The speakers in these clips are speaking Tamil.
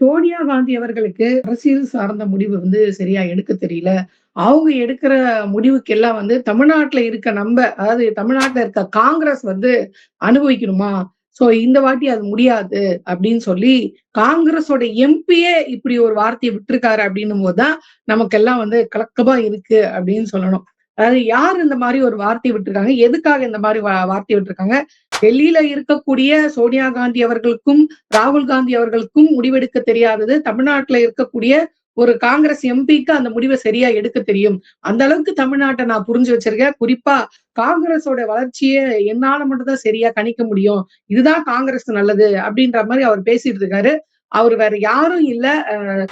சோனியா காந்தி அவர்களுக்கு அரசியல் சார்ந்த முடிவு வந்து சரியா எடுக்க தெரியல. அவங்க எடுக்கிற முடிவுக்கு எல்லாம் வந்து தமிழ்நாட்டுல இருக்க நம்ம அதாவது தமிழ்நாட்டுல இருக்க காங்கிரஸ் வந்து அனுபவிக்கணுமா? சோ இந்த வாட்டி அது முடியாது அப்படின்னு சொல்லி காங்கிரஸோட எம்பியே இப்படி ஒரு வார்த்தையை விட்டுருக்காரு அப்படின்னும் போதுதான் நமக்கெல்லாம் வந்து கலக்கமா இருக்கு அப்படின்னு சொல்லணும். அதாவது யார் இந்த மாதிரி ஒரு வார்த்தை விட்டுருக்காங்க? எதுக்காக இந்த மாதிரி வார்த்தை விட்டுருக்காங்க? டெல்லியில இருக்கக்கூடிய சோனியா காந்தி அவர்களுக்கும், ராகுல் காந்தி அவர்களுக்கும் முடிவெடுக்க தெரியாதது, தமிழ்நாட்டுல இருக்கக்கூடிய ஒரு காங்கிரஸ் எம்பிக்கு அந்த முடிவை சரியா எடுக்க தெரியும். அந்த அளவுக்கு தமிழ்நாட்டை நான் புரிஞ்சு வச்சிருக்கேன். குறிப்பா காங்கிரஸோட வளர்ச்சியை என்னால மட்டும்தான் சரியா கணிக்க முடியும். இதுதான் காங்கிரஸ் நல்லது அப்படின்ற மாதிரி அவர் பேசிட்டு இருக்காரு. அவர் வேற யாரும் இல்ல.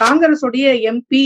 காங்கிரஸோடைய காங்கிரஸுடைய எம்பி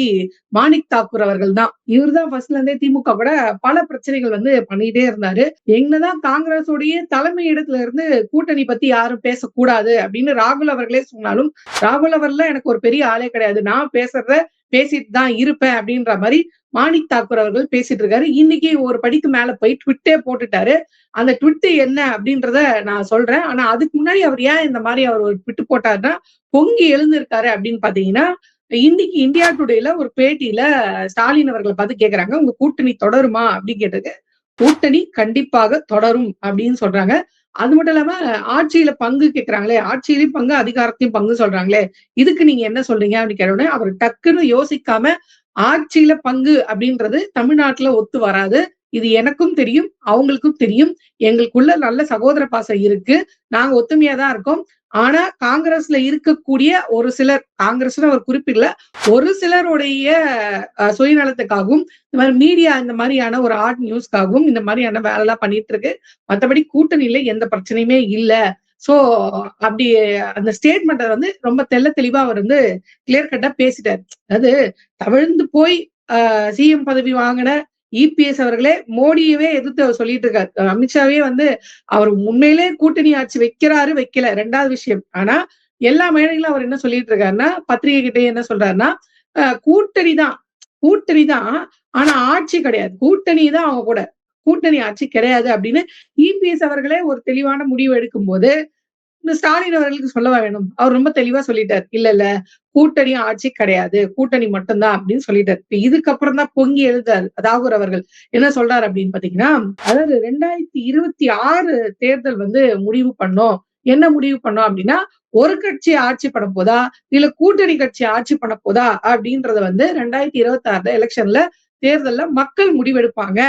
மாணிக் தாக்கூர் அவர்கள் தான். இவர் தான் ஃபர்ஸ்ட்ல இருந்தே திமுக கூட பல பிரச்சனைகள் வந்து பண்ணிட்டே இருந்தாரு. என்னதான் காங்கிரஸுடைய தலைமை இடத்துல இருந்து கூட்டணி பத்தி யாரும் பேசக்கூடாது அப்படின்னு ராகுல் அவர்களே சொன்னாலும், ராகுல் அவர்லாம் எனக்கு ஒரு பெரிய ஆளே கிடையாது. நான் பேசுறத பேசிட்டு தான் இருப்பேன் அப்படின்ற மாதிரி மாணிக் தாக்கூர் அவர்கள் பேசிட்டு இருக்காரு. இன்னைக்கு ஒரு படிக்கு மேல போய் ட்விட்டே போட்டுட்டாரு. அந்த ட்விட்டு என்ன அப்படின்றத நான் சொல்றேன். ஆனா அதுக்கு முன்னாடி அவர் ஏன் இந்த மாதிரி அவர் ஒரு ட்விட் போட்டாருன்னா, பொங்கி எழுந்திருக்காரு அப்படின்னு பாத்தீங்கன்னா, இன்னைக்கு இந்தியா டுடேல ஒரு பேட்டியில ஸ்டாலின் அவர்களை பார்த்து கேக்குறாங்க. உங்க கூட்டணி தொடருமா? அப்படின்னு கேட்டதுக்கு, கூட்டணி கண்டிப்பாக தொடரும் அப்படின்னு சொல்றாங்க. அது மட்டும் இல்லாம ஆட்சியில பங்கு கேட்கிறாங்களே, ஆட்சியிலையும் பங்கு, அதிகாரத்திலயும் பங்கு சொல்றாங்களே, இதுக்கு நீங்க என்ன சொல்றீங்க? அப்படின்னு கேட்ட உடனே அவர் டக்குன்னு யோசிக்காம, ஆட்சியில பங்கு அப்படின்றது தமிழ்நாட்டுல ஒத்து வராது. இது எனக்கும் தெரியும், அவங்களுக்கும் தெரியும். எங்களுக்குள்ள நல்ல சகோதர பாசம் இருக்கு. நாங்க ஒத்துமையா தான் இருக்கோம். ஆனா காங்கிரஸ்ல இருக்கக்கூடிய ஒரு சிலர், காங்கிரஸ்ன்னு அவர் குறிப்பிடல. ஒரு சிலருடைய சுயநலத்துக்காகவும், இந்த மாதிரி மீடியா இந்த மாதிரியான ஒரு ஆர்ட் நியூஸ்க்காகவும் இந்த மாதிரியான வேலை எல்லாம் பண்ணிட்டு இருக்கு. மத்தபடி கூட்டணியில எந்த பிரச்சனையுமே இல்ல. சோ அப்படி அந்த ஸ்டேட்மெண்ட் வந்து ரொம்ப தெல்ல தெளிவா அவர் வந்து கிளியர் கட்டா பேசிட்டாரு. அதாவது தவிழ்ந்து போய் சிஎம் பதவி வாங்கின இபிஎஸ் அவர்களே மோடியவே எதிர்த்து அவர் சொல்லிட்டு இருக்காரு. அமித்ஷாவே வந்து அவர் உண்மையிலே கூட்டணி ஆட்சி வைக்கிறாரு, வைக்கல ரெண்டாவது விஷயம். ஆனா எல்லா மேடைகளும் அவர் என்ன சொல்லிட்டு இருக்காருன்னா, பத்திரிகை கிட்டயே என்ன சொல்றாருன்னா, கூட்டணி தான் கூட்டணி தான். ஆனா ஆட்சி கிடையாது. கூட்டணி தான் அவங்க கூட. கூட்டணி ஆட்சி கிடையாது அப்படின்னு இபிஎஸ் அவர்களே ஒரு தெளிவான முடிவு எடுக்கும் போது ஸ்டாலின் அவர்களுக்கு சொல்லவா வேணும்? அவர் ரொம்ப தெளிவா சொல்லிட்டார் இல்ல, இல்ல கூட்டணி ஆட்சி கிடையாது. கூட்டணி மட்டும்தான் அப்படின்னு சொல்லிட்டாரு. இப்ப இதுக்கப்புறம் தான் பொங்கி எழுதார் ராகுல் அவர்கள். என்ன சொல்றாரு அப்படின்னு பாத்தீங்கன்னா அதாவது 2026 தேர்தல் வந்து முடிவு பண்ணோம். என்ன முடிவு பண்ணோம் அப்படின்னா, ஒரு கட்சி ஆட்சி பண்ண போதா? இல்ல கூட்டணி கட்சி ஆட்சி பண்ண போதா? அப்படின்றத வந்து ரெண்டாயிரத்தி இருபத்தி ஆறுல எலெக்ஷன்ல தேர்தல்ல மக்கள் முடிவெடுப்பாங்க.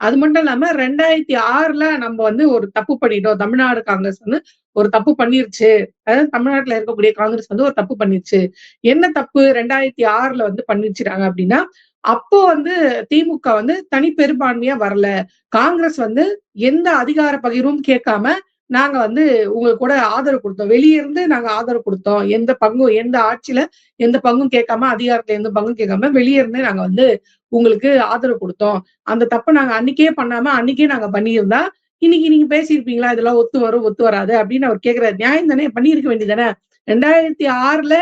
அது மட்டும் இல்லாம 2006ல நம்ம வந்து ஒரு தப்பு பண்ணிட்டோம். தமிழ்நாடு காங்கிரஸ் வந்து ஒரு தப்பு பண்ணிருச்சு. அதாவது தமிழ்நாட்டுல இருக்கக்கூடிய காங்கிரஸ் வந்து ஒரு தப்பு பண்ணிருச்சு. என்ன தப்பு 2006ல வந்து பண்ணிருச்சுறாங்க அப்படின்னா, அப்போ வந்து திமுக வந்து தனி பெரும்பான்மையா வரல. காங்கிரஸ் வந்து எந்த அதிகார பகிர்வும் கேட்காம, நாங்க வந்து உங்களுக்கு கூட ஆதரவு கொடுத்தோம் வெளியிருந்து நாங்க ஆதரவு கொடுத்தோம் எந்த பங்கும் எந்த ஆட்சியில எந்த பங்கும் கேட்காம, அதிகாரத்துல எந்த பங்கும் கேட்காம, வெளியிருந்து நாங்க வந்து உங்களுக்கு ஆதரவு கொடுத்தோம் அந்த தப்பை நாங்க அன்னைக்கே பண்ணாம, அன்னைக்கே நாங்க பண்ணியிருந்தா, இன்னைக்கு நீங்க பேசியிருப்பீங்களா? இதெல்லாம் ஒத்து வரும், ஒத்து வராது அப்படின்னு அவர் கேட்கிறாரு. நியாயம் தானே! பண்ணியிருக்க வேண்டியதானே ரெண்டாயிரத்தி ஆறுல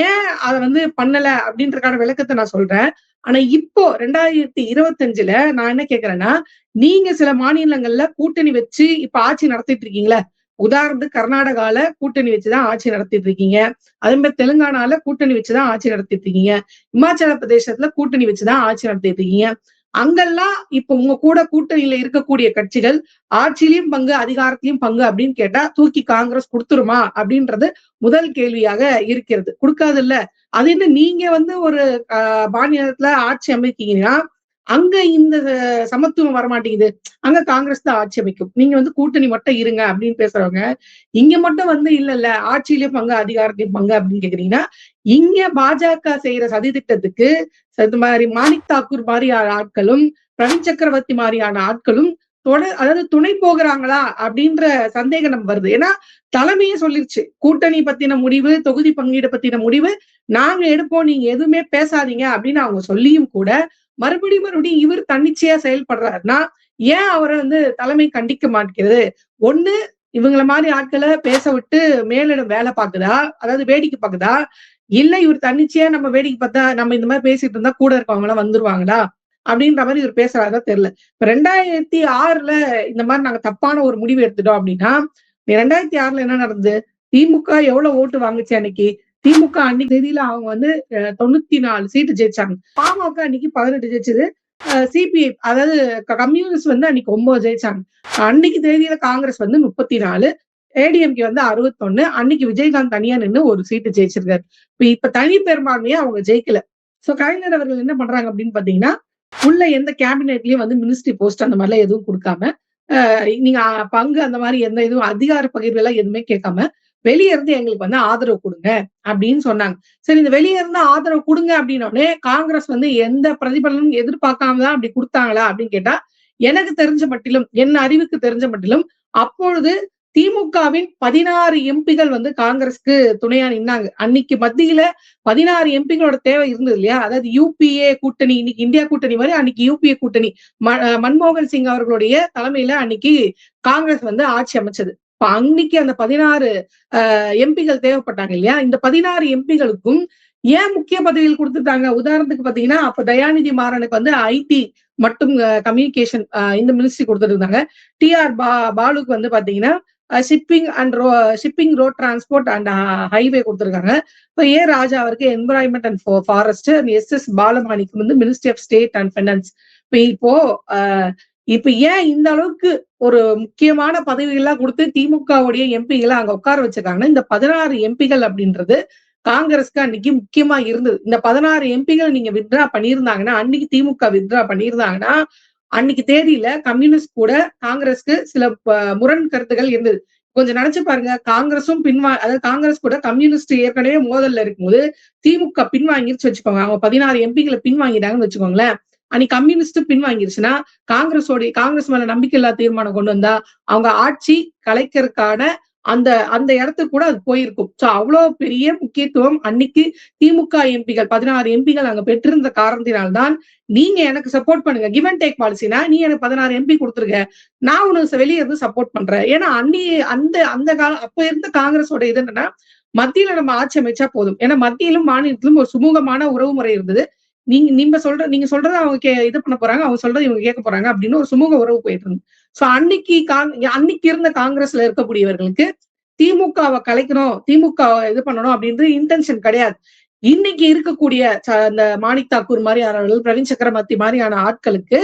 ஏன் அத வந்து பண்ணல அப்படின்றக்கான விளக்கத்தை நான் சொல்றேன். ஆனா இப்போ 2025ல நான் என்ன கேக்குறேன்னா நீங்க சில மாநிலங்கள்ல கூட்டணி வச்சு இப்ப ஆட்சி நடத்திட்டு இருக்கீங்களா உதாரணத்துக்கு கர்நாடகால கூட்டணி வச்சு தான் ஆட்சி நடத்திட்டு இருக்கீங்க. அதே மாதிரி தெலுங்கானால கூட்டணி வச்சு தான் ஆட்சி நடத்திட்டு இருக்கீங்க. இமாச்சல பிரதேசத்துல கூட்டணி வச்சு தான் ஆட்சி நடத்திட்டு இருக்கீங்க. அங்கெல்லாம் இப்ப உங்க கூட கூட்டணியில இருக்கக்கூடிய கட்சிகள் ஆட்சியிலையும் பங்கு, அதிகாரத்திலையும் பங்கு அப்படின்னு கேட்டா, தூக்கி காங்கிரஸ் குடுத்துருமா? அப்படின்றது முதல் கேள்வியாக இருக்கிறது. குடுக்காதுல்ல. அது என்ன நீங்க வந்து ஒரு மாநிலத்துல ஆட்சி அமைக்கீங்கன்னா, அங்க இந்த சமத்துவம் வரமாட்டேங்குது. அங்க காங்கிரஸ் தான் ஆட்சி அமைக்கும். நீங்க வந்து கூட்டணி மட்டும் இருங்க அப்படின்னு பேசுறவங்க, இங்க மட்டும் வந்து இல்ல, இல்ல ஆட்சியிலயும் பங்கு, அதிகாரத்திலயும் பங்கு அப்படின்னு கேக்குறீங்கன்னா இங்க பாஜக செய்யற சதி திட்டத்துக்கு இது மாரி மாணிக் தாக்கூர் மாதிரியான ஆட்களும், பிரவீன் சக்கரவர்த்தி மாதிரியான ஆட்களும் தொட அதாவது துணை போகிறாங்களா அப்படின்ற சந்தேகம் நம்ம வருது. ஏன்னா, தலைமையே சொல்லிருச்சு. கூட்டணி பத்தின முடிவு, தொகுதி பங்கீடு பத்தின முடிவு நாங்க எடுப்போம். நீங்க எதுவுமே பேசாதீங்க அப்படின்னு அவங்க சொல்லியும் கூட, மறுபடியும் மறுபடியும் இவர் தன்னிச்சையா செயல்படுறாருன்னா, ஏன் அவரை வந்து தலைமை கண்டிக்க மாட்டேங்கிறது ஒண்ணு இவங்கள மாதிரி ஆட்களை பேச விட்டு மேலிடம் வேலை பாக்குதா? அதாவது வேடிக்கை பாக்குதா? இல்ல இவர் தன்னிச்சையா நம்ம வேடிக்கை பார்த்தா, நம்ம இந்த மாதிரி பேசிட்டு இருந்தா கூட இருக்கவங்கலாம் வந்துருவாங்களா? அப்படின்ற மாதிரி இவர் பேசுறாரா தெரியல. இப்ப 2006ல இந்த மாதிரி நாங்க தப்பான ஒரு முடிவு எடுத்துட்டோம் அப்படின்னா, 2006ல என்ன நடந்தது? திமுக எவ்வளவு ஓட்டு வாங்குச்சு அன்னைக்கு? திமுக அன்னைக்கு தேதியில அவங்க வந்து தொண்ணூத்தி நாலு சீட்டு ஜெயிச்சாங்க பாமக அன்னைக்கு பதினெட்டு ஜெயிச்சது சிபிஐ அதாவது கம்யூனிஸ்ட் வந்து அன்னைக்கு ஒன்பது ஜெயிச்சாங்க அன்னைக்கு தேதியில காங்கிரஸ் வந்து முப்பத்தி நாலு ஏடிஎம்கே வந்து அறுபத்தொன்னு அன்னைக்கு விஜயகாந்த் தனியா நின்று ஒரு சீட்டு ஜெயிச்சிருக்காரு இப்ப இப்ப தனி பெரும்பான்மையை அவங்க ஜெயிக்கல சோ கலைஞர் அவர்கள் என்ன பண்றாங்க அப்படின்னு பாத்தீங்கன்னா உள்ள எந்த கேபினெட்லயும் வந்து மினிஸ்ட்ரி போஸ்ட் அந்த மாதிரிலாம் எதுவும் கொடுக்காம நீங்க பங்கு அந்த மாதிரி எந்த இதுவும் அதிகார பகிர்வு எல்லாம் எதுவுமே கேட்காம வெளியே இருந்து எங்களுக்கு வந்து ஆதரவு கொடுங்க அப்படின்னு சொன்னாங்க. சரி இந்த வெளியே இருந்து ஆதரவு கொடுங்க அப்படின்னோடனே காங்கிரஸ் வந்து எந்த பிரதிபலனும் எதிர்பார்க்காம தான் அப்படி கொடுத்தாங்களா அப்படின்னு கேட்டா எனக்கு தெரிஞ்ச மட்டிலும் என் அறிவுக்கு தெரிஞ்ச மட்டிலும் அப்பொழுது திமுகவின் பதினாறு எம்பிகள் வந்து காங்கிரஸ்க்கு துணையா நின்னாங்க. அன்னைக்கு மத்தியில பதினாறு எம்பிகளோட தேவை இருந்தது இல்லையா? அதாவது யூபிஏ கூட்டணி இன்னைக்கு இந்தியா கூட்டணி மாதிரி அன்னைக்கு யூபிஏ கூட்டணி. மன்மோகன் சிங் அவர்களுடைய தலைமையில அன்னைக்கு காங்கிரஸ் வந்து ஆட்சி அமைச்சது. இப்ப அன்னைக்கு அந்த பதினாறு எம்பிகள் தேவைப்பட்டாங்க இல்லையா? இந்த பதினாறு எம்பிகளுக்கும் ஏன் முக்கிய பதவிகள் கொடுத்துட்டாங்க? உதாரணத்துக்கு பாத்தீங்கன்னா அப்ப தயாநிதி மாறனுக்கு வந்து ஐடி மட்டும் கம்யூனிகேஷன் இந்த மினிஸ்ட்ரி கொடுத்துட்டு இருந்தாங்க. டி ஆர் பா பாலுக்கு வந்து பாத்தீங்கன்னா shipping and road shipping road transport and highway கொடுத்துருக்காங்க. இப்போ ஏ ராஜா அவருக்கு environment and forest and S S பாலமாணிக்கு வந்து ministry of state and finance இப்போ இப்போ இப்ப ஏன் இந்த அளவுக்கு ஒரு முக்கியமான பதவிகள்லாம் கொடுத்து திமுகவுடைய எம்பிகளை அங்க உட்கார வச்சிருக்காங்கன்னா இந்த பதினாறு எம்பிகள் அப்படின்றது காங்கிரஸ்க்கு அன்னைக்கு முக்கியமா இருந்தது. இந்த பதினாறு எம்பிகள் நீங்க வித்ரா பண்ணியிருந்தாங்கன்னா அன்னைக்கு திமுக வித்ரா பண்ணியிருந்தாங்கன்னா அன்னைக்கு தேதியில கம்யூனிஸ்ட் கூட காங்கிரஸ்க்கு சில முரண் கருத்துகள் இருந்தது. கொஞ்சம் நினைச்சு பாருங்க காங்கிரஸும் பின்வா அதாவது காங்கிரஸ் கூட கம்யூனிஸ்ட் ஏற்கனவே மோதல்ல இருக்கும்போது திமுக பின்வாங்கிருச்சு வச்சுக்கோங்க. அவங்க பதினாறு எம்பிகளை பின்வாங்கிட்டாங்கன்னு வச்சுக்கோங்களேன். அன்னைக்கு கம்யூனிஸ்ட் பின்வாங்கிருச்சுன்னா காங்கிரஸோடைய காங்கிரஸ் மேல நம்பிக்கை இல்லாத தீர்மானம் கொண்டு வந்தா அவங்க ஆட்சி கலைக்கிறதுக்கான அந்த அந்த இடத்துக்கு கூட அது போயிருக்கும். சோ அவ்வளவு பெரிய முக்கியத்துவம் அன்னைக்கு திமுக எம்பிகள் பதினாறு எம்பிகள் அங்க பெற்றிருந்த காரணத்தினால்தான் நீங்க எனக்கு சப்போர்ட் பண்ணுங்க. கிவ் அண்ட் டேக் பாலிசினா நீ எனக்கு பதினாறு எம்பி கொடுத்துருக்க. நான் உனக்கு வெளியே இருந்து சப்போர்ட் பண்றேன். ஏன்னா அன்னி அந்த அந்த காலம் அப்ப இருந்த காங்கிரஸோட இது என்னன்னா மத்தியில நம்ம ஆட்சி அமைச்சா போதும். ஏன்னா மத்தியிலும் மாநிலத்திலும் ஒரு சுமூகமான உறவு முறை இருந்தது. நீங்க நீங்க சொல்ற நீங்க சொல்றத அவங்க கே இது பண்ண போறாங்க அவங்க சொல்றது இவங்க கேட்க போறாங்க அப்படின்னு ஒரு சுமூக உறவு போயிட்டு இருந்து சோ அன்னைக்கு அன்னைக்கு இருந்த காங்கிரஸ்ல இருக்கக்கூடியவர்களுக்கு திமுகவை கலைக்கணும் திமுக இது பண்ணணும் அப்படின்றது இன்டென்ஷன் கிடையாது. இன்னைக்கு இருக்கக்கூடிய அந்த மாணிக் தாக்கூர் மாதிரியானவர்கள் பிரவீன் சக்கரவர்த்தி மாதிரியான ஆட்களுக்கு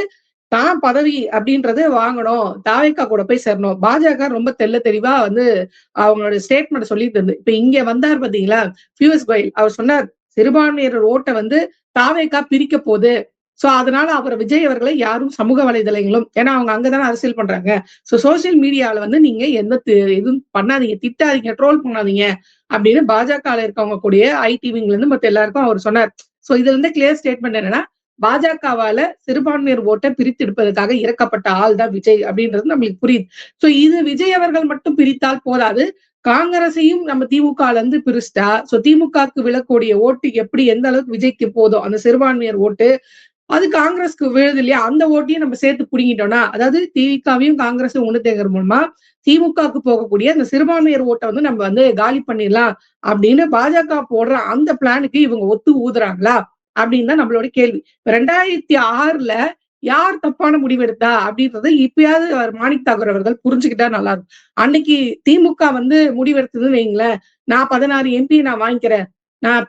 தான் பதவி அப்படின்றது வாங்கணும் தாவேக்கா கூட போய் சேரணும். பாஜக ரொம்ப தெல்ல தெளிவா வந்து அவங்களோட ஸ்டேட்மெண்ட் சொல்லிட்டு இருந்து. இப்ப இங்க வந்தார் பாத்தீங்களா பியூஸ் கோயல் அவர் சொன்னார் சிறுபான்மையர் ஓட்டை வந்து தாவேக்கா பிரிக்க போகுது. சோ அதனால அவர் விஜய் அவர்களை யாரும் சமூக வலைதளங்களும் ஏன்னா அவங்க அங்கதானே அரசியல் பண்றாங்க. சோ சோசியல் மீடியால வந்து நீங்க எந்த எதுவும் பண்ணாதீங்க. திட்டாதீங்க. ட்ரோல் பண்ணாதீங்க. அப்படின்னு பாஜக இருக்கவங்க கூடிய ஐடிவிங்ல இருந்து மத்த எல்லாருக்கும் அவர் சொன்னார். சோ இதுல இருந்து கிளியர் ஸ்டேட்மெண்ட் என்னன்னா பாஜகவால சிறுபான்மையர் ஓட்டை பிரித்து எடுப்பதற்காக இறக்கப்பட்ட ஆள் தான் விஜய் அப்படின்றது நம்மளுக்கு புரியுது. சோ இது விஜய் அவர்கள் மட்டும் பிரித்தால் போதாது. காங்கிரஸையும் நம்ம திமுக இருந்து பிரிச்சிட்டா சோ திமுகக்கு விழக்கூடிய ஓட்டு எப்படி எந்த அளவுக்கு விஜய்க்கு போதும்? அந்த சிறுபான்மையர் ஓட்டு அது காங்கிரஸ்க்கு விழுது இல்லையா அந்த ஓட்டையும் நம்ம சேர்த்து புடுங்கிட்டோம்னா அதாவது திமுகவையும் காங்கிரஸும் ஒண்ணு தேங்குற மூலமா திமுகவுக்கு போகக்கூடிய அந்த சிறுபான்மையர் ஓட்டை வந்து நம்ம வந்து காலி பண்ணிடலாம் அப்படின்னு பாஜக போடுற அந்த பிளானுக்கு இவங்க ஒத்து ஊதுறாங்களா? அப்படின்னு தான் நம்மளோட கேள்வி. ரெண்டாயிரத்தி ஆறுல யார் தப்பான முடிவெடுத்தா அப்படின்றத இப்பயாவது மாணிக் தாகூர் அவர்கள் புரிஞ்சுக்கிட்டா நல்லா இருக்கும். அன்னைக்கு திமுக வந்து முடிவெடுத்ததுன்னு வைங்களேன் நான் பதினாறு எம்பி நான் வாங்கிக்கிறேன் நான்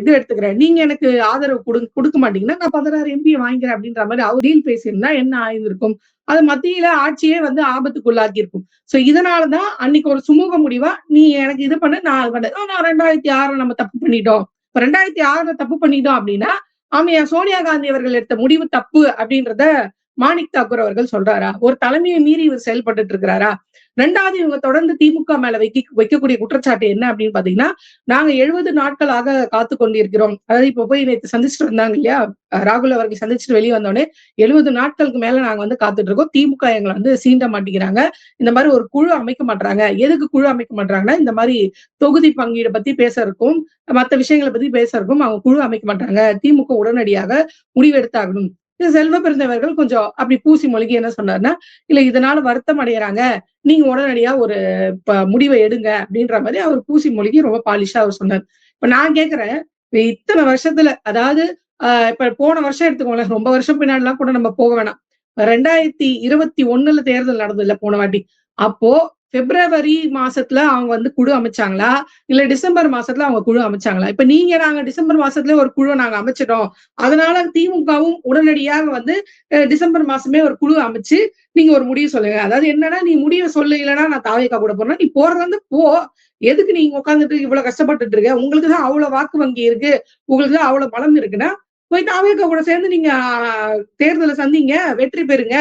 இது எடுத்துக்கிறேன். நீங்க எனக்கு ஆதரவு கொடு கொடுக்க மாட்டீங்கன்னா நான் பதினாறு எம்பியை வாங்கிக்கிறேன் அப்படின்ற மாதிரி அவர் டீல் பேசியிருந்தா என்ன ஆயிருந்திருக்கும்? அது மத்தியில ஆட்சியே வந்து ஆபத்துக்குள்ளாக்கி இருக்கும் சோ இதனாலதான் அன்னைக்கு ஒரு சுமூக முடிவா நீ எனக்கு இது பண்ண நான் அது பண்ண. நான் ரெண்டாயிரத்தி ஆறுல நம்ம தப்பு பண்ணிட்டோம். இப்ப ரெண்டாயிரத்தி ஆறுல தப்பு பண்ணிட்டோம் அப்படின்னா ஆமையா சோனியா காந்தி அவர்கள் எடுத்த முடிவு தப்பு அப்படின்றத மாணிக் தாக்கூர் அவர்கள் சொல்றாரா? ஒரு தலைமையை மீறி இவர் செயல்பட்டு இருக்கிறாரா? ரெண்டாவது இவங்க தொடர்ந்து திமுக மேல வைக்க வைக்கக்கூடிய குற்றச்சாட்டு என்ன அப்படின்னு பாத்தீங்கன்னா நாங்க எழுபது நாட்களாக காத்து கொண்டிருக்கிறோம். அதாவது இப்ப போய் நேற்று சந்திச்சுட்டு வந்தாங்க இல்லையா? ராகுல் அவர்கள் சந்திச்சுட்டு வெளியே வந்தோடனே எழுபது நாட்களுக்கு மேல நாங்க வந்து காத்துட்டு இருக்கோம். திமுக எங்களை வந்து சீண்ட மாட்டேங்கிறாங்க. இந்த மாதிரி ஒரு குழு அமைக்க மாட்டாங்க எதுக்கு குழு அமைக்க மாட்டாங்கன்னா இந்த மாதிரி தொகுதி பங்கீடு பத்தி பேசறதுக்கும் மற்ற விஷயங்களை பத்தி பேசறதுக்கும் அவங்க குழு அமைக்க மாட்டாங்க திமுக உடனடியாக முடிவெடுத்தாகணும். செல்வ பிறந்தவர்கள் கொஞ்சம் அப்படி பூசி மொழிகி என்ன சொன்னார்னா இல்ல இதனால வருத்தம் அடையிறாங்க. நீங்க உடனடியா ஒரு முடிவை எடுங்க. அப்படின்ற மாதிரி அவர் பூசி மொழிகி ரொம்ப பாலிஷா அவர் சொன்னார். இப்ப நான் கேக்குறேன் இத்தனை வருஷத்துல அதாவது ஆஹ் இப்ப போன வருஷம் எடுத்துக்கோங்களேன் ரொம்ப வருஷம் பின்னாடி எல்லாம் கூட நம்ம போக வேணாம். ரெண்டாயிரத்தி இருபத்தி ஒண்ணுல தேர்தல் நடந்தது இல்ல போன வாட்டி. அப்போ பிப்ரவரி மாசத்துல அவங்க வந்து குழு அமைச்சாங்களா? இல்ல டிசம்பர் மாசத்துல அவங்க குழு அமைச்சாங்களா? இப்ப நீங்க நாங்க டிசம்பர் மாசத்துல ஒரு குழு நாங்க அமைச்சிட்டோம். அதனால திமுகவும் உடனடியாக வந்து டிசம்பர் மாசமே ஒரு குழு அமைச்சு நீங்க ஒரு முடிவு சொல்லுங்க. அதாவது என்னன்னா நீ முடிவை சொல்லு இல்லைன்னா நான் தாவேக்கா கூட போறேன். நீ போறது வந்து போ. எதுக்கு நீங்க உட்காந்துட்டு இவ்வளவு கஷ்டப்பட்டுட்டு இருக்க? உங்களுக்கு தான் அவ்வளவு வாக்கு வங்கி இருக்கு. உங்களுக்கு தான் அவ்வளவு பலம் இருக்குன்னா போய் தாவேக்கா கூட சேர்ந்து நீங்க தேர்தலை சந்திங்க வெற்றி பெறுங்க.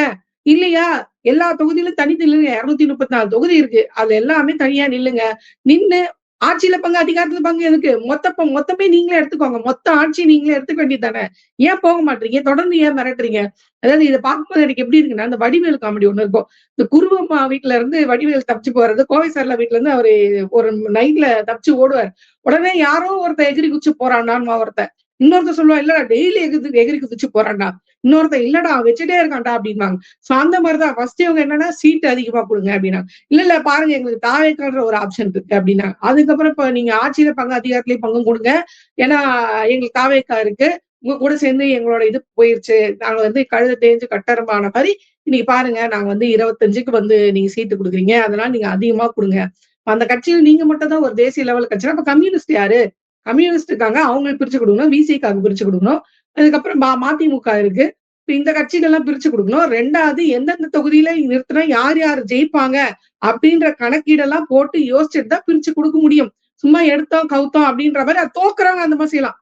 இல்லையா? எல்லா தொகுதியிலும் தனி நில்லுங்க. இருநூத்தி முப்பத்தி நாலு தொகுதி இருக்கு. அது எல்லாமே தனியா நில்லுங்க. நின்னு ஆட்சியில பங்கு அதிகாரத்துல பங்கு எதுக்கு? மொத்த மொத்தமே நீங்களே எடுத்துக்கோங்க. மொத்த ஆட்சி நீங்களே எடுத்துக்க வேண்டியது தானே? ஏன் போக மாட்டீங்க? தொடர்ந்து ஏன் மிரட்டுறீங்க? அதாவது இதை பார்க்கும்போது எனக்கு எப்படி இருக்குன்னா அந்த வடிவேல் காமெடி ஒண்ணு இருக்கும். இந்த குருவம்மா வீட்டுல இருந்து வடிவேல் தப்பிச்சு போறது கோவை சார்ல வீட்டுல இருந்து அவரு ஒரு நைட்ல தப்பிச்சு ஓடுவார். உடனே யாரோ ஒருத்தன் எகிரி குச்சி போறான்டான்னு ஒருத்தன். இன்னொருத்தர் சொல்லுவா இல்லடா டெய்லி எகிரி எகிரி குதிச்சு போறான்டா. இன்னொருத்தன் இல்லடா வச்சுட்டே இருக்கான்டா அப்படிம்பாங்க. சோ அந்த மாதிரிதான். ஃபர்ஸ்ட் இவங்க என்னன்னா சீட் அதிகமா கொடுங்க அப்படின்னா இல்ல இல்ல பாருங்க எங்களுக்கு தாவேக்கான்ற ஒரு ஆப்ஷன் இருக்கு அப்படின்னா அதுக்கப்புறம் இப்ப நீங்க ஆட்சியில பங்கு அதிகாரத்திலேயே பங்கு கொடுங்க. ஏன்னா எங்களுக்கு தாவேக்கா இருக்கு. உங்க கூட சேர்ந்து எங்களோட இது போயிருச்சு. நாங்க வந்து கழுத தேஞ்சு கட்டரமான மாதிரி இன்னைக்கு பாருங்க நாங்க வந்து இருபத்தஞ்சுக்கு வந்து நீங்க சீட்டு கொடுக்குறீங்க. அதனால நீங்க அதிகமா கொடுங்க. அந்த கட்சியில் நீங்க மட்டும் தான் ஒரு தேசிய லெவல் கட்சி அப்ப கம்யூனிஸ்ட் யாரு? கம்யூனிஸ்ட் இருக்காங்க அவங்களுக்கு பிரிச்சு கொடுக்கணும் விசிகாவுக்கு பிரிச்சு கொடுக்கணும். அதுக்கப்புறம் மா- மதிமுக இருக்கு. இப்ப இந்த கட்சிகள்லாம் பிரிச்சு கொடுக்கணும். ரெண்டாவது எந்தெந்த தொகுதியில நிறுத்தினா யார் யார் ஜெயிப்பாங்க அப்படின்ற கணக்கீடெல்லாம் போட்டு யோசிச்சுட்டு தான் பிரிச்சு கொடுக்க முடியும். சும்மா எடுத்தோம் கவுத்தோம் அப்படின்ற மாதிரி அது தோக்குறாங்க அந்த மாதிரி செய்யலாம்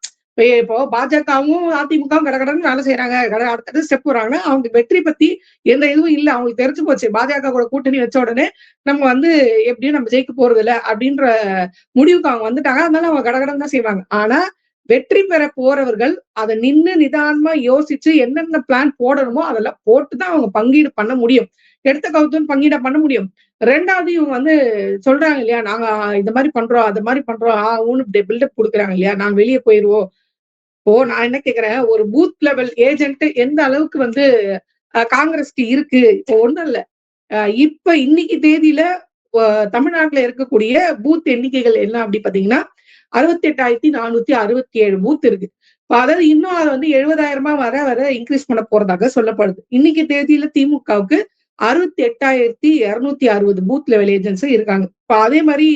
இப்போ பாஜகவும் அதிமுகவும் கடகடன்னு வேலை செய்யறாங்க கட அடுத்தது ஸ்டெப் வராங்க அவங்க வெற்றி பத்தி எந்த இதுவும் இல்ல. அவங்களுக்கு தெரிஞ்சு போச்சு. பாஜக கூட கூட்டணி வச்ச உடனே நம்ம வந்து எப்படியும் நம்ம ஜெயிக்க போறது இல்ல அப்படின்ற முடிவுக்கு அவங்க வந்துட்டாங்க. அதனால அவங்க கடகடன் தான் செய்வாங்க. ஆனா வெற்றி பெற போறவர்கள் அதை நின்னு நிதானமா யோசிச்சு என்னென்ன பிளான் போடணுமோ அதெல்லாம் போட்டுதான் அவங்க பங்கீடு பண்ண முடியும். எடுத்த கவுத்துன்னு பங்கீட பண்ண முடியும். ரெண்டாவது இவங்க வந்து சொல்றாங்க இல்லையா நாங்க இந்த மாதிரி பண்றோம் அது மாதிரி பண்றோம் ஆ ஊனு பில்டப் கொடுக்குறாங்க இல்லையா நாங்க வெளியே போயிருவோம். இப்போ நான் என்ன கேக்குறேன் ஒரு பூத் லெவல் ஏஜென்ட் எந்த அளவுக்கு வந்து காங்கிரஸ்க்கு இருக்கு? இப்போ ஒண்ணும் இல்ல. இப்ப இன்னைக்கு தேதியில தமிழ்நாட்டுல இருக்கக்கூடிய பூத் எண்ணிக்கைகள் என்ன அப்படி பாத்தீங்கன்னா அறுபத்தி எட்டாயிரத்தி நானூத்தி அறுபத்தி ஏழு பூத் இருக்கு. இப்ப அதாவது இன்னும் அதை வந்து எழுபதாயிரமா வர வர இன்க்ரீஸ் பண்ண போறதாக சொல்லப்படுது. இன்னைக்கு தேதியில திமுகவுக்கு அறுபத்தி எட்டாயிரத்தி இருநூத்தி அறுபது பூத் லெவல் ஏஜென்ட்ஸ் இருக்காங்க. இப்ப அதே மாதிரி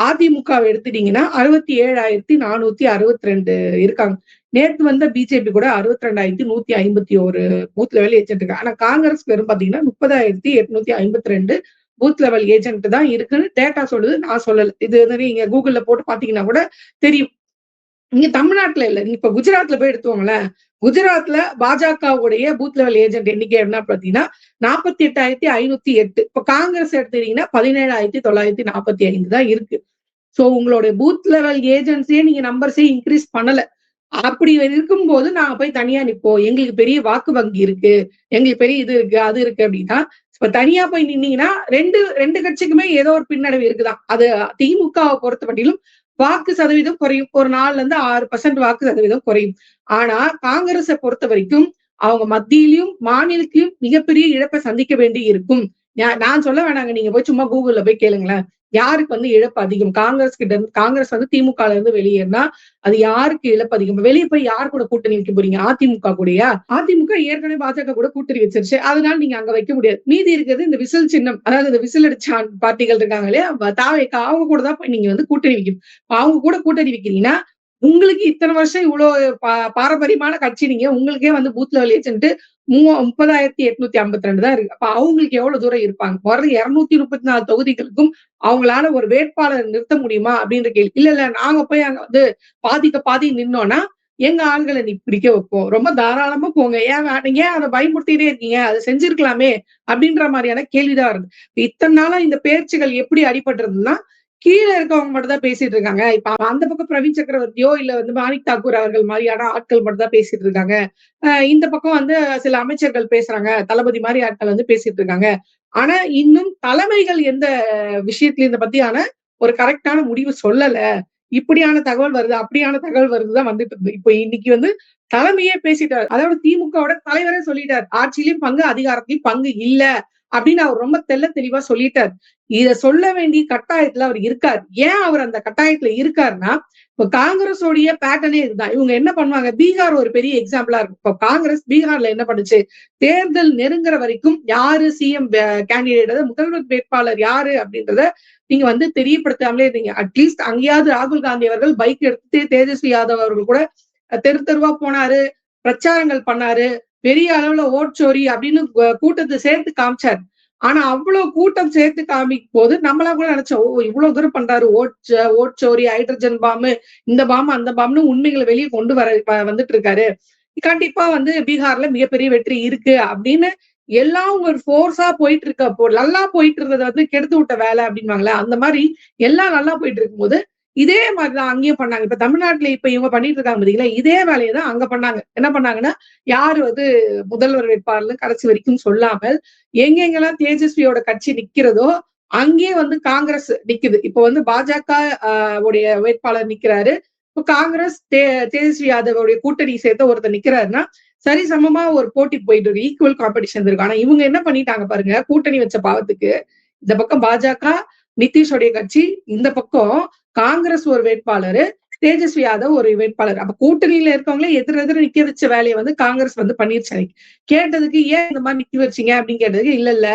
அதிமுகவை எடுத்துட்டீங்கன்னா அறுபத்தி ஏழாயிரத்தி நானூத்தி அறுபத்தி ரெண்டு இருக்காங்க. நேத்து வந்த பிஜேபி கூட அறுபத்தி ரெண்டாயிரத்தி நூத்தி ஐம்பத்தி ஒரு பூத் லெவல் ஏஜென்ட் இருக்கு. ஆனா காங்கிரஸ் வெறும் பாத்தீங்கன்னா முப்பதாயிரத்தி எட்நூத்தி ஐம்பத்தி ரெண்டு பூத் லெவல் ஏஜென்ட் தான் இருக்குன்னு டேட்டா சொல்லுது. நான் சொல்லல. இது நீங்க கூகுள்ல போட்டு பாத்தீங்கன்னா கூட தெரியும். இங்க தமிழ்நாட்டுல இல்ல. இப்ப குஜராத்ல போய் எடுத்துக்கோங்களேன். குஜராத்ல பாஜகவுடைய பூத் லெவல் ஏஜென்ட் எண்ணிக்கை என்ன பாத்தீங்கன்னா நாற்பத்தி எட்டாயிரத்தி ஐநூத்தி எட்டு. இப்ப காங்கிரஸ் எடுத்துட்டீங்கன்னா பதினேழாயிரத்தி தொள்ளாயிரத்தி நாற்பத்தி ஐந்து தான் இருக்கு. சோ உங்களுடைய பூத் லெவல் ஏஜென்சியே நீங்க நம்பர்ஸே இன்க்ரீஸ் பண்ணல. அப்படி இருக்கும்போது நாங்க போய் தனியா நிப்போம். எங்களுக்கு பெரிய வாக்கு வங்கி இருக்கு. எங்களுக்கு பெரிய இது இருக்கு அது இருக்கு அப்படின்னா இப்ப தனியா போய் நின்னீங்கன்னா ரெண்டு ரெண்டு கட்சிக்குமே ஏதோ ஒரு பின்னடைவு இருக்குதான். அது திமுகவை பொறுத்த மட்டிலும் வாக்கு சதவீதம் குறையும். ஒரு நாலுல இருந்து ஆறு பர்சன்ட் வாக்கு சதவீதம் குறையும். ஆனா காங்கிரஸை பொறுத்த வரைக்கும் அவங்க மத்தியிலையும் மாநிலத்திலும் மிகப்பெரிய இழப்பை சந்திக்க வேண்டி இருக்கும் நான் சொல்ல வேணாங்க. நீங்க போய் சும்மா கூகுள்ல போய் கேளுங்களேன். யாருக்கு வந்து இழப்பு அதிகம்? காங்கிரஸ் கிட்ட இருந்து காங்கிரஸ் வந்து திமுக இருந்து வெளியேறினா அது யாருக்கு இழப்பு அதிகம்? வெளியே போய் யார் கூட கூட்டணி வைக்க போறீங்க? அதிமுக கூடயா? அதிமுக ஏற்கனவே பாஜக கூட கூட்டணி வச்சிருச்சு. அதனால நீங்க அங்க வைக்க முடியாது. மீதி இருக்கிறது இந்த விசில் சின்னம் அதாவது இந்த விசில் அடிச்ச பார்ட்டிகள் இருக்காங்க இல்லையா? தாவேக்கா அவங்க கூட தான் போய் நீங்க வந்து கூட்டணி வைக்கணும். அவங்க கூட கூட்டணி வைக்கிறீங்கன்னா உங்களுக்கு இத்தனை வருஷம் இவ்வளவு பா- பாரம்பரியமான கட்சி நீங்க உங்களுக்கே வந்து பூத்ல வெளியே சென்று மூ முப்பதாயிரத்தி எட்நூத்தி ஐம்பத்தி ரெண்டு தான் இருக்கு. அப்ப அவங்களுக்கு எவ்வளவு தூரம் இருப்பாங்க? வர்றது இருநூத்தி முப்பத்தி நாலு தொகுதிகளுக்கும் அவங்களால ஒரு வேட்பாளர் நிறுத்த முடியுமா? அப்படின்ற கேள்வி. இல்ல இல்ல நாங்க போய் அங்க வந்து பாதிக்க பாதி நின்னோம்னா எங்க ஆள்களை நீ பிடிக்க வைப்போம். ரொம்ப தாராளமா போங்க. ஏன் நீங்க ஏன் அதை பயமுறுத்திட்டே இருக்கீங்க? அதை செஞ்சிருக்கலாமே அப்படின்ற மாதிரியான கேள்விதான் இருக்கு இத்தனை நாளா இந்த பேச்சுகள் எப்படி அடிபட்டிருந்ததுன்னா கீழே இருக்கவங்க மட்டும் தான் பேசிட்டு இருக்காங்க. இப்ப அந்த பக்கம் பிரவீன் சக்கரவர்த்தியோ இல்ல வந்து மாணிக் தாக்கூர் அவர்கள் மாதிரியான ஆட்கள் மட்டும் தான் பேசிட்டு இருக்காங்க. அஹ் இந்த பக்கம் வந்து சில அமைச்சர்கள் பேசுறாங்க. தளபதி மாதிரி ஆட்கள் வந்து பேசிட்டு இருக்காங்க. ஆனா இன்னும் தலைமைகள் எந்த விஷயத்துல இந்த பத்தியான ஒரு கரெக்டான முடிவு சொல்லல. இப்படியான தகவல் வருது அப்படியான தகவல் வருதுதான் வந்துட்டு இருந்து இப்ப இன்னைக்கு வந்து தலைமையே பேசிட்டார். அதாவது திமுகவோட தலைவரே சொல்லிட்டார். ஆட்சியிலயும் பங்கு அதிகாரத்திலயும் பங்கு இல்ல. அப்படின்னு அவர் ரொம்ப தெள்ள தெளிவா சொல்லிட்டார். இத சொல்ல வேண்டிய கட்டாயத்துல அவர் இருக்கார். ஏன் அவர் அந்த கட்டாயத்துல இருக்காருன்னா இப்போ காங்கிரஸோடைய பேட்டர்னே இதுதான். இவங்க என்ன பண்ணுவாங்க? பீகார் ஒரு பெரிய எக்ஸாம்பிளா இருக்கும். இப்போ காங்கிரஸ் பீகார்ல என்ன பண்ணுச்சு? தேர்தல் நெருங்குற வரைக்கும் யாரு சிஎம் கேண்டிடேட் முதல்வர் வேட்பாளர் யாரு அப்படின்றத நீங்க வந்து தெரியப்படுத்தாமலே இருந்தீங்க. அட்லீஸ்ட் அங்கேயாவது ராகுல் காந்தி அவர்கள் பைக் எடுத்து தேஜஸ்வி யாதவ் அவர்கள் கூட தெரு தெருவா போனாரு பிரச்சாரங்கள் பண்ணாரு. பெரிய அளவுல ஓட்சோரி அப்படின்னு கூட்டத்தை சேர்த்து காமிச்சாரு. ஆனா அவ்வளவு கூட்டம் சேர்த்து காமிக்கும் போது நம்மளா கூட நினைச்சோம் ஓ இவ்வளவு தூரம் பண்றாரு ஓட்ச ஓட்சோரி ஹைட்ரஜன் பாம்பு இந்த பாம்பு அந்த பாம்புன்னு உண்மைகளை வெளியே கொண்டு வர வந்துட்டு இருக்காரு கண்டிப்பா வந்து பீகார்ல மிகப்பெரிய வெற்றி இருக்கு அப்படின்னு எல்லாம் ஒரு ஃபோர்ஸா போயிட்டு இருக்க நல்லா போயிட்டு இருந்ததை வந்து கெடுத்து விட்ட வேலை அப்படின்வாங்களே அந்த மாதிரி எல்லாம் நல்லா போயிட்டு இருக்கும்போது இதே மாதிரிதான் அங்கேயும் பண்ணாங்க. இப்ப தமிழ்நாட்டுல இப்ப இவங்க பண்ணிட்டு இருக்காங்க பாத்தீங்களா? இதே வேலையை தான் அங்க பண்ணாங்க. என்ன பண்ணாங்கன்னா யாரு வந்து முதல்வர் வேட்பாளர்னு கடைசி வரைக்கும் சொல்லாமல் எங்கெங்கெல்லாம் தேஜஸ்வியோட கட்சி நிக்கிறதோ அங்கேயே வந்து காங்கிரஸ் நிக்குது. இப்ப வந்து பாஜக உடைய வேட்பாளர் நிக்கிறாரு. இப்போ காங்கிரஸ் தே தேஜஸ்வி யாதவோடைய கூட்டணி சேர்த்த ஒருத்தர் நிக்கிறாருன்னா சரி சமமா ஒரு போட்டி போயிட்டு இருக்கு. ஈக்குவல் காம்படிஷன் இருக்கு. ஆனா இவங்க என்ன பண்ணிட்டாங்க பாருங்க? கூட்டணி வச்ச பாவத்துக்கு இந்த பக்கம் பாஜக நிதிஷோடைய கட்சி இந்த பக்கம் காங்கிரஸ் ஒரு வேட்பாளர் தேஜஸ்வி யாதவ் ஒரு வேட்பாளர். அப்ப கூட்டணியில இருக்கவங்களே எதிர் எதிர நிக்க வச்ச வேலையை வந்து காங்கிரஸ் வந்து பண்ணிருச்சு. கேட்டதுக்கு ஏன் இந்த மாதிரி நிக்க வச்சீங்க அப்படின்னு கேட்டதுக்கு இல்ல இல்ல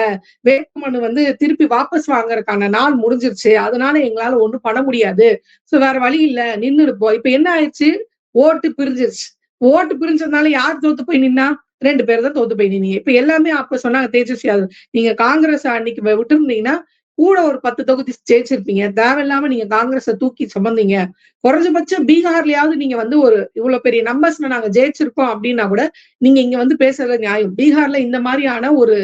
வேட்புமனு வந்து திருப்பி வாபஸ் வாங்குறதுக்கான நாள் முடிஞ்சிருச்சு. அதனால எங்களால ஒண்ணும் பண்ண முடியாது. சோ வேற வழி இல்ல. நின்று இருப்போம் இப்ப என்ன ஆயிடுச்சு? ஓட்டு பிரிஞ்சிருச்சு. ஓட்டு பிரிஞ்சதுனால யார் தோத்து போய் நின்னா? ரெண்டு பேர் தான் தோத்து போய் நின்னீங்க. இப்ப எல்லாமே அப்ப சொன்னாங்க தேஜஸ்வி யாதவ் நீங்க காங்கிரஸ் அன்னைக்கு விட்டுருந்தீங்கன்னா கூட ஒரு பத்து தொகுதி ஜெயிச்சிருப்பீங்க. தேவையில்லாம நீங்க காங்கிரஸ தூக்கி சுமந்தீங்க. குறைஞ்சபட்சம் பீகார்லயாவது நீங்க வந்து ஒரு இவ்வளவு பெரிய நம்பர்ஸ்ல நாங்க ஜெயிச்சிருக்கோம் அப்படின்னா கூட நீங்க இங்க வந்து பேசுறது நியாயம். பீகார்ல இந்த மாதிரியான ஒரு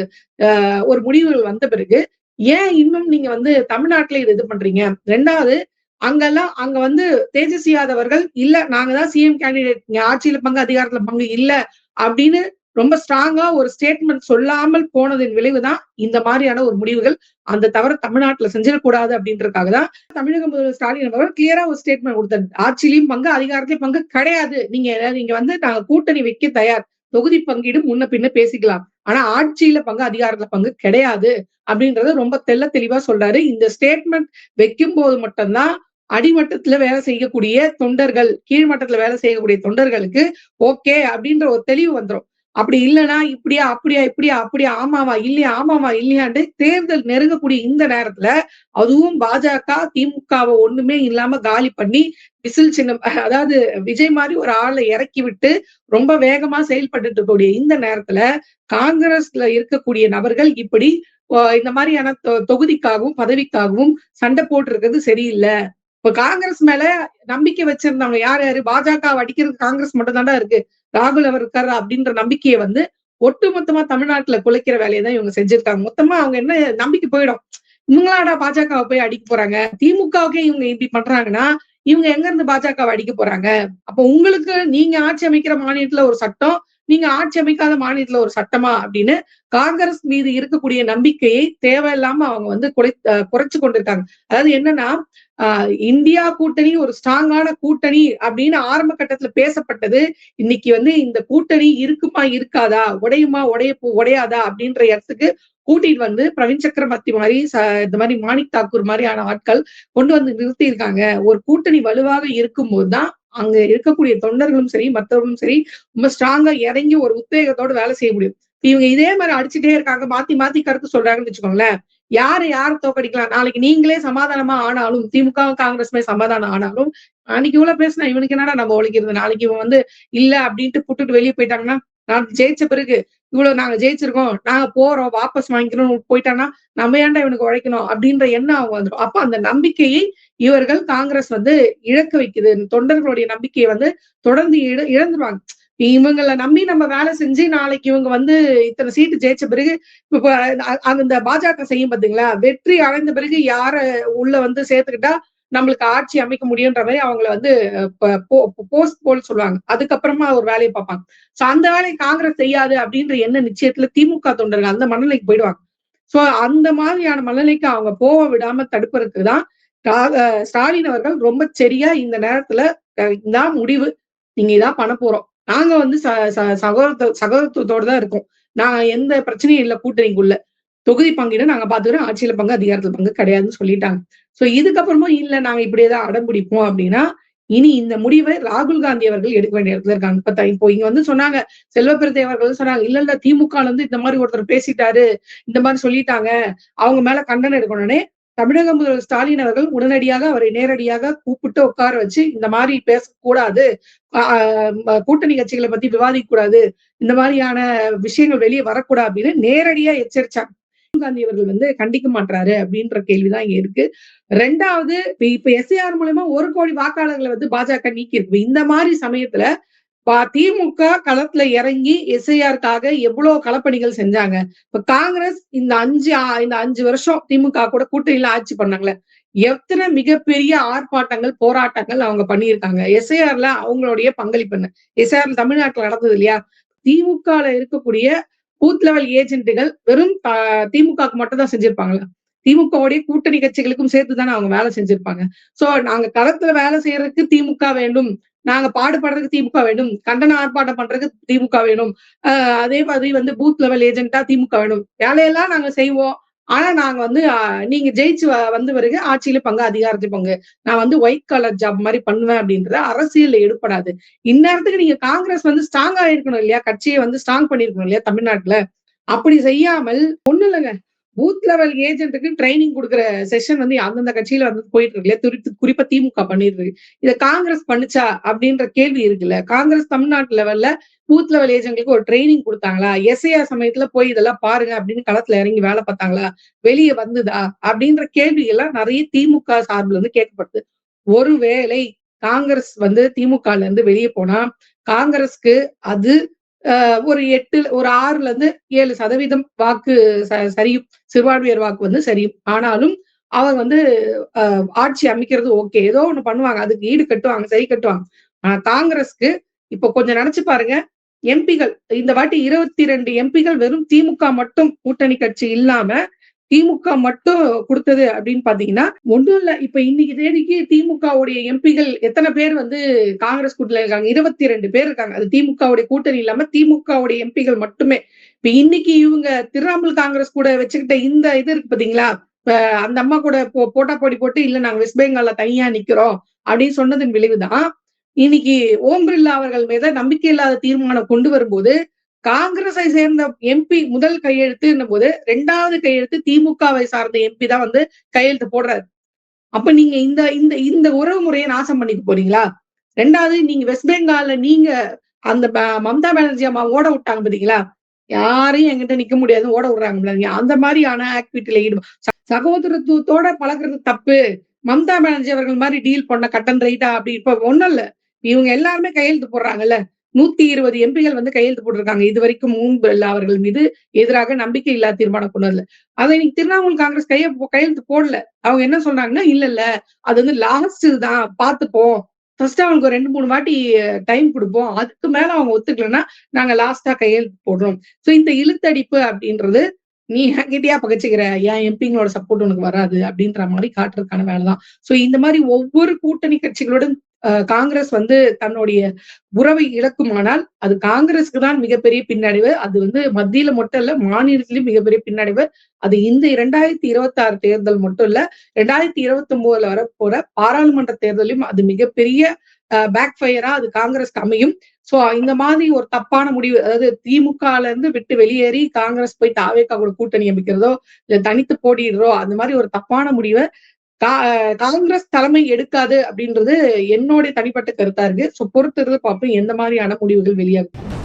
ஒரு முடிவுகள் வந்த பிறகு ஏன் இன்னும் நீங்க வந்து தமிழ்நாட்டுல இது இது பண்றீங்க? ரெண்டாவது அங்கெல்லாம் அங்க வந்து தேஜஸ்வி யாதவர்கள் இல்ல நாங்க தான் சிஎம் கேண்டிடேட் ஆட்சியில பங்கு அதிகாரத்துல பங்கு இல்ல அப்படின்னு ரொம்ப ஸ்ட்ராங்கா ஒரு ஸ்டேட்மெண்ட் சொல்லாமல் போனதின் விளைவுதான் இந்த மாதிரியான ஒரு முடிவுகள். அந்த தவிர தமிழ்நாட்டுல செஞ்சிடக்கூடாது அப்படின்றதுக்காக தான் தமிழக முதல்வர் ஸ்டாலின் அவர்கள் கிளியரா ஒரு ஸ்டேட்மெண்ட் கொடுத்தாரு. ஆட்சியிலையும் பங்கு அதிகாரத்திலையும் பங்கு கிடையாது. நீங்க நீங்க வந்து நாங்க கூட்டணி வைக்க தயார். தொகுதி பங்கீடு முன்ன பின்ன பேசிக்கலாம். ஆனா ஆட்சியில பங்கு அதிகாரத்துல பங்கு கிடையாது அப்படின்றத ரொம்ப தெல்ல தெளிவா சொல்றாரு. இந்த ஸ்டேட்மெண்ட் வைக்கும் போது மட்டும்தான் அடிமட்டத்துல வேலை செய்யக்கூடிய தொண்டர்கள் கீழ்மட்டத்துல வேலை செய்யக்கூடிய தொண்டர்களுக்கு ஓகே அப்படின்ற ஒரு தெளிவு வந்துடும் அப்படி இல்லைன்னா இப்படியா அப்படியா இப்படியா அப்படியா ஆமாவா இல்லையா ஆமாவா இல்லையாண்டு தேர்தல் நெருங்கக்கூடிய இந்த நேரத்துல அதுவும் பாஜக திமுகவை ஒண்ணுமே இல்லாம காலி பண்ணி விசில் சின்னம் அதாவது விஜய் மாதிரி ஒரு ஆளை இறக்கி விட்டு ரொம்ப வேகமா செயல்பட்டு இருக்கக்கூடிய இந்த நேரத்துல காங்கிரஸ்ல இருக்கக்கூடிய நபர்கள் இப்படி இந்த மாதிரியான தொகுதிக்காகவும் பதவிக்காகவும் சண்டை போட்டு இருக்கிறது சரியில்லை. இப்ப காங்கிரஸ் மேல நம்பிக்கை வச்சிருந்தவங்க யார் யாரு? பாஜக அடிக்கிறது காங்கிரஸ் மட்டும் தாண்டா இருக்கு. ராகுல் அவர் இருக்காரு அப்படின்ற நம்பிக்கையை வந்து ஒட்டுமொத்தமா தமிழ்நாட்டுல குலைக்கிற வேலையை தான் இவங்க செஞ்சிருக்காங்க. மொத்தமா அவங்க என்ன நம்பிக்கை போயிடும். இவங்களாடா பாஜகவை போய் அடிக்க போறாங்க? திமுகவுக்கே இவங்க இப்படி பண்றாங்கன்னா இவங்க எங்க இருந்து பாஜகவை அடிக்க போறாங்க? அப்ப உங்களுக்கு நீங்க ஆட்சி அமைக்கிற மாநிலத்துல ஒரு சட்டம் நீங்க ஆட்சி அமைக்காத மாநிலத்துல ஒரு சட்டமா அப்படின்னு காங்கிரஸ் மீது இருக்கக்கூடிய நம்பிக்கையை தேவையில்லாம அவங்க வந்து குறை குறைச்சு கொண்டிருக்காங்க. அதாவது என்னன்னா ஆஹ் இந்தியா கூட்டணி ஒரு ஸ்ட்ராங்கான கூட்டணி அப்படின்னு ஆரம்ப கட்டத்துல பேசப்பட்டது. இன்னைக்கு வந்து இந்த கூட்டணி இருக்குமா இருக்காதா? உடையுமா உடைய உடையாதா? அப்படின்ற இடத்துக்கு கூட்டிட்டு வந்து பிரவீன் சக்கரவர்த்தி மாதிரி இந்த மாதிரி மாணிக் தாக்கூர் மாதிரியான ஆட்கள் கொண்டு வந்து நிறுத்தி இருக்காங்க ஒரு கூட்டணி வலுவாக இருக்கும் போதுதான் அங்க இருக்கக்கூடிய தொண்டர்களும் சரி மற்றவர்களும் சரி ரொம்ப ஸ்ட்ராங்கா இறங்கி ஒரு உத்வேகத்தோட வேலை செய்ய முடியும். இவங்க இதே மாதிரி அடிச்சுட்டே இருக்காங்க மாத்தி மாத்தி கருத்து சொல்றாங்கன்னு வச்சுக்கோங்களேன். யாரு யாரு தோக்கடிக்கலாம்? நாளைக்கு நீங்களே சமாதானமா ஆனாலும் திமுக காங்கிரஸ்மே சமாதானம் ஆனாலும் அன்னைக்கு இவ்வளவு பேசினா இவனுக்கு என்னடா நம்ம ஒழிக்கிறது? நாளைக்கு இவன் வந்து இல்ல அப்படின்ட்டு புட்டுட்டு வெளியே போயிட்டாங்கன்னா நான் ஜெயிச்ச பிறகு இவ்வளவு நாங்க ஜெயிச்சிருக்கோம் நாங்க போறோம் வாபஸ் வாங்கிக்கிறோம் போயிட்டாங்கன்னா நம்ம ஏன்டா இவனுக்கு உழைக்கணும் அப்படின்ற எண்ணம் அவங்க வந்துடும் அப்ப அந்த நம்பிக்கையை இவர்கள் காங்கிரஸ் வந்து இழக்க வைக்குது. தொண்டர்களுடைய நம்பிக்கையை வந்து தொடர்ந்து இழ இழந்துருவாங்க. இவங்களை நம்பி நம்ம வேலை செஞ்சு நாளைக்கு இவங்க வந்து இத்தனை சீட்டு ஜெயிச்ச பிறகு இப்ப அந்த பாஜக செய்யும் பாத்தீங்களா? வெற்றி அடைந்த பிறகு யார உள்ள வந்து சேர்த்துக்கிட்டா நம்மளுக்கு ஆட்சி அமைக்க முடியுன்ற மாதிரி அவங்கள வந்து போஸ்ட் போல் சொல்லுவாங்க. அதுக்கப்புறமா ஒரு வேலையை பார்ப்பாங்க. சோ அந்த வேலையை காங்கிரஸ் செய்யாது அப்படின்ற என்ன நிச்சயத்துல திமுக தொண்டர்கள் அந்த மனநிலைக்கு போயிடுவாங்க. சோ அந்த மாதிரியான மனநிலைக்கு அவங்க போக விடாம தடுப்பதற்கு தான் ஸ்டாலின் அவர்கள் ரொம்ப சரியா இந்த நேரத்துல இதான் முடிவு. நீங்க இதான் பண்ண போறோம். நாங்க வந்து சகோதரத்து சகோதரத்துவத்தோட தான் இருக்கோம். நான் எந்த பிரச்சனையும் இல்லை கூட்டணிக்குள்ள. தொகுதி பங்கிட நாங்க பாத்துக்கிறோம். ஆட்சியில பங்கு அதிகாரத்துல பங்கு கிடையாதுன்னு சொல்லிட்டாங்க. சோ இதுக்கப்புறமும் இல்ல நாங்க இப்படியேதான் அடம் பிடிப்போம் அப்படின்னா இனி இந்த முடிவை ராகுல் காந்தி அவர்கள் எடுக்க வேண்டிய இடத்துல இருக்காங்க. இப்ப த- இப்போ இங்க வந்து சொன்னாங்க செல்வப்பிரதை அவர்கள் சொன்னாங்க இல்ல இல்ல திமுக வந்து இந்த மாதிரி ஒருத்தர் பேசிட்டாரு இந்த மாதிரி சொல்லிட்டாங்க அவங்க மேல கண்டனம் எடுக்கணும்னே தமிழக முதல்வர் ஸ்டாலின் அவர்கள் உடனடியாக அவரை நேரடியாக கூப்பிட்டு உட்கார வச்சு இந்த மாதிரி பேசக்கூடாது ஆஹ் கூட்டணி கட்சிகளை பத்தி விவாதிக்க கூடாது இந்த மாதிரியான விஷயங்கள் வெளியே வரக்கூடாது அப்படின்னு நேரடியா எச்சரிச்சாங்க. ராகுல் காந்தி அவர்கள் வந்து கண்டிக்க மாட்டாரு அப்படின்ற கேள்விதான் இங்க இருக்கு. ரெண்டாவது இப்ப எஸ்ஏஆர் மூலயமா ஒரு கோடி வாக்காளர்களை வந்து பாஜக நீக்கி இருக்கு இந்த மாதிரி சமயத்துல திமுக களத்துல இறங்கி எஸ்ஐஆருக்காக எவ்வளவு களப்பணிகள் செஞ்சாங்க? இப்ப காங்கிரஸ் இந்த அஞ்சு இந்த அஞ்சு வருஷம் திமுக கூட கூட்டணியில ஆட்சி பண்ணாங்களே எத்தனை மிகப்பெரிய ஆர்ப்பாட்டங்கள் போராட்டங்கள் அவங்க பண்ணியிருக்காங்க? எஸ்ஐஆர்ல அவங்களுடைய பங்களிப்பு என்ன? எஸ்ஐஆர் தமிழ்நாட்டுல நடந்தது இல்லையா? திமுகல இருக்கக்கூடிய பூத் லெவல் ஏஜென்ட்டுகள் வெறும் திமுக மட்டும் தான் செஞ்சிருப்பாங்களா திமுகவுடைய கூட்டணி கட்சிகளுக்கும் சேர்த்து தானே அவங்க வேலை செஞ்சிருப்பாங்க. சோ நாங்க களத்துல வேலை செய்யறதுக்கு திமுக வேண்டும். நாங்க பாடுபடுறதுக்கு திமுக வேண்டும். கண்டன ஆர்ப்பாட்டம் பண்றதுக்கு திமுக வேணும். அதே மாதிரி வந்து பூத் லெவல் ஏஜென்ட்டா திமுக வேணும். வேலையெல்லாம் நாங்க செய்வோம். ஆனா நாங்க வந்து ஆஹ் நீங்க ஜெயிச்சு வ- வந்து பிறகு ஆட்சியில பங்கு அதிகாரத்தை பங்கு. நான் வந்து ஒயிட் கலர் ஜாப் மாதிரி பண்ணுவேன் அப்படின்றத அரசியல்ல எடுப்படாது. இந்நேரத்துக்கு நீங்க காங்கிரஸ் வந்து ஸ்ட்ராங் ஆயிருக்கணும் இல்லையா? கட்சியை வந்து ஸ்ட்ராங் பண்ணிருக்கணும் இல்லையா? தமிழ்நாட்டுல. அப்படி செய்யாமல் ஒண்ணு இல்லைங்க. பூத் லெவல் ஏஜென்ட்டுக்கு ட்ரைனிங் கொடுக்குற செஷன் வந்து அந்தந்த கட்சியில வந்து போயிட்டு இருக்கு இல்லையா? குறித்து குறிப்பா திமுக பண்ணிட்டு இருக்கு. இதை காங்கிரஸ் பண்ணுச்சா அப்படின்ற கேள்வி இருக்குல்ல? காங்கிரஸ் தமிழ்நாட்டு லெவல்ல பூத் லெவல் ஏஜென்ட்களுக்கு ஒரு ட்ரைனிங் கொடுத்தாங்களா? எஸ்ஐஆர் சமயத்துல போய் இதெல்லாம் பாருங்க அப்படின்னு களத்துல இறங்கி வேலை பார்த்தாங்களா? வெளியே வந்ததா? அப்படின்ற கேள்வி எல்லாம் நிறைய திமுக சார்புல இருந்து கேட்கப்படுது. ஒருவேளை காங்கிரஸ் வந்து திமுகல இருந்து வெளியே போனா காங்கிரஸ்க்கு அது ஒரு எட்டு ஒரு ஆறுல இருந்து ஏழு சதவீதம் வாக்கு ச- சரியும். சிறுபான்மையர் வாக்கு வந்து சரியும். ஆனாலும் அவங்க வந்து ஆஹ், ஆட்சி அமைக்கிறது ஓகே. ஏதோ ஒண்ணு பண்ணுவாங்க. அதுக்கு ஈடு கட்டுவாங்க சரி கட்டுவாங்க. ஆனா காங்கிரஸ்க்கு இப்போ கொஞ்சம் நினைச்சு பாருங்க. எம்பிகள் இந்த வாட்டி இருபத்தி ரெண்டு எம்பிகள் வெறும் திமுக மட்டும் கூட்டணி கட்சி இல்லாம திமுக மட்டும் கொடுத்தது அப்படின்னு பாத்தீங்கன்னா ஒண்ணும் இல்ல. இப்ப இன்னைக்கு தேதிக்கு திமுகவுடைய எம்பிகள் எத்தனை பேர் வந்து காங்கிரஸ் கூட்டணியில இருக்காங்க? இருபத்தி ரெண்டு பேர் இருக்காங்க. அது திமுகவுடைய கூட்டணி இல்லாம திமுகவுடைய எம்பிகள் மட்டுமே. இப்ப இன்னைக்கு இவங்க திரிணாமுல் காங்கிரஸ் கூட வச்சுக்கிட்ட இந்த இது இருக்கு பாத்தீங்களா? இப்ப அந்த அம்மா கூட போ- போட்டா போடி போட்டு இல்ல நாங்க வெஸ்ட் பெங்கால்ல தனியா நிக்கிறோம். அப்படின்னு சொன்னதன் விளைவுதான் இன்னைக்கு ஓம் பிர்லா அவர்கள் மீத நம்பிக்கை இல்லாத தீர்மானம் கொண்டு வரும்போது காங்கிரஸை சேர்ந்த எம்பி முதல் கையெழுத்து போது ரெண்டாவது கையெழுத்து திமுகவை சார்ந்த எம்பி தான் வந்து கையெழுத்து போடுறாரு. அப்ப நீங்க இந்த இந்த இந்த உறவு முறையை நாசம் பண்ணிட்டு போறீங்களா? ரெண்டாவது நீங்க வெஸ்ட் பெங்கால்ல நீங்க அந்த மம்தா பானர்ஜி அம்மா ஓட விட்டாங்க பாத்தீங்களா? யாரையும் என்கிட்ட நிக்க முடியாது ஓட விடுறாங்க. அந்த மாதிரியான ஆக்டிவிட்டியில ஈடுபடும் சகோதரத்துவத்தோட பழகுறது தப்பு. மம்தா பானர்ஜி அவர்கள் மாதிரி டீல் பண்ண கட்டன் ரைட்டா அப்படி இப்ப ஒண்ணும் இல்ல. இவங்க எல்லாருமே கையெழுத்து போடுறாங்கல்ல. நூத்தி இருபது எம்பிகள் வந்து கையெழுத்து போட்டிருக்காங்க. இது வரைக்கும் மூன்று அவர்கள் மீது எதிராக நம்பிக்கை இல்லாத தீர்மானம் கொண்டு வரல அதை இன்னைக்கு திரிணாமுல் காங்கிரஸ் கைய கையெழுத்து போடல. அவங்க என்ன சொன்னாங்கன்னா இல்ல இல்ல அது வந்து லாஸ்ட் தான். பாத்துப்போம். ஃபர்ஸ்ட் அவங்களுக்கு ஒரு ரெண்டு மூணு வாட்டி டைம் கொடுப்போம். அதுக்கு மேல அவங்க ஒத்துக்கலைன்னா நாங்க லாஸ்டா கையெழுத்து போடுறோம். சோ இந்த இழுத்தடிப்பு அப்படின்றது நீ என்கிட்டயா பகச்சுக்கிற? ஏன் எம்பிங்களோட சப்போர்ட் உனக்கு வராது? அப்படின்ற மாதிரி காட்டுறதுக்கான வேலைதான். சோ இந்த மாதிரி ஒவ்வொரு கூட்டணி கட்சிகளுடன் காங்கிரஸ் வந்து தன்னுடைய உறவை இழக்குமானால் அது காங்கிரஸுக்கு தான் மிகப்பெரிய பின்னடைவு. அது வந்து மத்தியில மட்டும் இல்ல மாநிலத்திலயும் மிகப்பெரிய பின்னடைவு. அது இந்த இரண்டாயிரத்தி இருபத்தி ஆறு தேர்தல் மட்டும் இல்ல ரெண்டாயிரத்தி இருபத்தி ஒன்பதுல வரப்போற பாராளுமன்ற தேர்தலையும் அது மிகப்பெரிய பேக் ஃபயரா அது காங்கிரஸ்க்கு அமையும். சோ இந்த மாதிரி ஒரு தப்பான முடிவு அதாவது திமுகல இருந்து விட்டு வெளியேறி காங்கிரஸ் போய் தாவேக்கா கூட கூட்டணி அமைக்கிறதோ இல்ல தனித்து போட்டிடுறோ அந்த மாதிரி ஒரு தப்பான முடிவை காங்கிரஸ் தலைமை எடுக்காது அப்படின்றது என்னுடைய தனிப்பட்ட கருத்தா இருக்கு. சோ பொறுத்திருந்து பார்ப்போம் எந்த மாதிரியான முடிவுகள் வெளியாகும்.